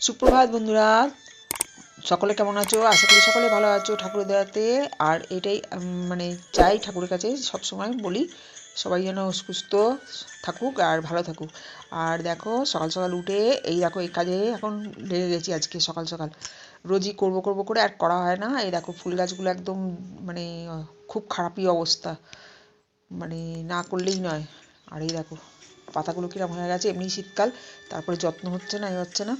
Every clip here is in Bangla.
সুপ্রভাত বন্ধুরা। সকলে কেমন আছো? আশা করি সকলে ভালো আছো ঠাকুরের দেওয়াতে আর এটাই মানে চাই ঠাকুরের কাছে সব সময় বলি, সবাই যেন সুস্থ থাকুক আর ভালো থাকুক। আর দেখো, সকাল সকাল উঠে এই দেখো, এই কাজে এখন লেগে গেছি আজকে সকাল সকাল। রোজই করব করব করে আর করা হয় না। এই দেখো, ফুল গাছগুলো একদম মানে খুব খারাপই অবস্থা। মানে না করলেই নয়। আর এই দেখো, পাতাগুলো কিরম হয়ে গেছে, এমনি শীতকাল, তারপরে যত্ন হচ্ছে না, এ হচ্ছে না।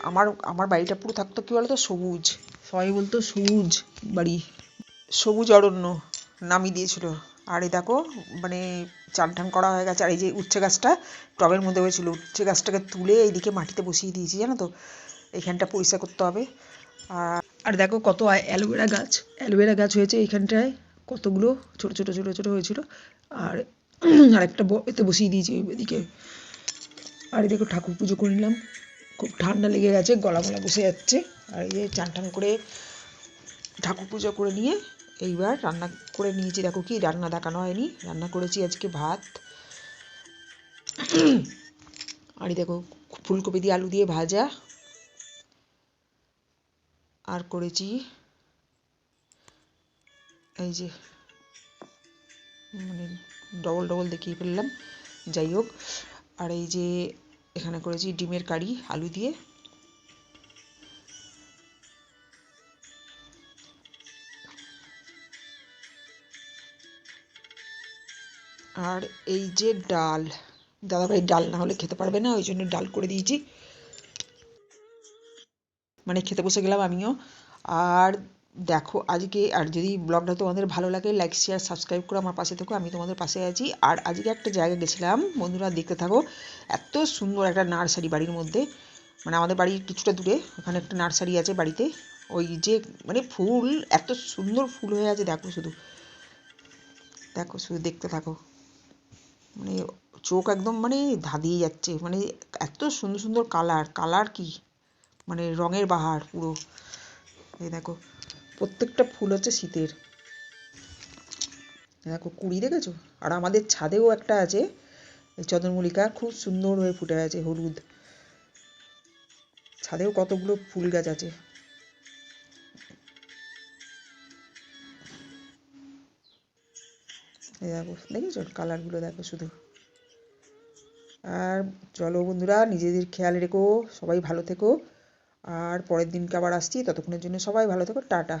আমার আমার বাড়িটা পুরো থাকতো কি বলতো? সবুজ। সবাই বলতো সবুজ বাড়ি। সবুজ অরণ্য নামিয়ে দিয়েছিল। আর এই দেখো মানে চান টান করা হয়ে গেছে। আর এই যে উচ্ছে গাছটা টবের মধ্যে হয়েছিল। উচ্ছে গাছটাকে তুলে এইদিকে মাটিতে বসিয়ে দিয়েছি জানো তো? এইখানটা পরিষ্কার করতে হবে। আর আর দেখো কত অ্যালোভেরা গাছ। অ্যালোভেরা গাছ হয়েছে এইখানটায়। কতগুলো? ছোট ছোট ছোট ছোট হয়েছিল। আর আরেকটা এতে বসিয়ে দিয়েছি ওইদিকে আর এই দেখো ঠাকুর পুজো করে নিলাম। খুব ঠান্ডা লেগে গেছে গলা গলা বসে যাচ্ছে। আর এই যে চান টান করে ঠাকুর পুজো করে নিয়ে এইবার রান্না করে নিয়েছি। দেখো কি রান্না দেখানো হয়নি। রান্না করেছি আজকে ভাত। আর দেখো ফুলকপি দিয়ে আলু দিয়ে ভাজা। আর করেছি এই যে মানে ডবল ডবল দেখিয়ে ফেললাম। যাই হোক, আর এই যে এখানে করেছি ডিমের কারি, আলু দিয়ে। আর এই যে ডাল, দাদাভাই ডাল না হলে খেতে পারবে না, ওই জন্য ডাল করে দিয়েছি। মানে খেতে বসে গেলাম আমিও। আর দেখো, আজকে, আর যদি ব্লগটা তোমাদের ভালো লাগে লাইক শেয়ার সাবস্ক্রাইব করে আমার পাশে থেকো, আমি তোমাদের পাশে আছি। আর আজকে একটা জায়গায় গেছিলাম, বন্ধুরা দেখতে থাকো, এত সুন্দর একটা নার্সারি বাড়ির মধ্যে। মানে আমাদের বাড়ির কিছুটা দূরে, ওখানে একটা নার্সারি আছে বাড়িতে। ওই যে মানে ফুল, এত সুন্দর ফুল হয়ে আছে, দেখো শুধু। দেখো, শুধু দেখতে থাকো। মানে চোখ একদম মানে ধাঁধিয়ে যাচ্ছে। মানে এত সুন্দর সুন্দর কালার কালার কি? মানে রঙের বাহার পুরো। এই দেখো। প্রত্যেকটা ফুল হচ্ছে শীতের। দেখো, কুড়ি দেখেছ? আর আমাদের ছাদেও একটা আছে চন্দ্রমল্লিকা, খুব সুন্দর হয়ে ফুটে আছে হলুদ। ছাদেও কতগুলো ফুল গাছ আছে। দেখো, দেখেছ? কালারগুলো দেখো শুধু। আর চলো বন্ধুরা, নিজেদের খেয়াল রেখো, সবাই ভালো থেকো। আর পরের দিনকে আবার আসছি ততক্ষণের জন্য সবাই ভালো থেকো টাটা।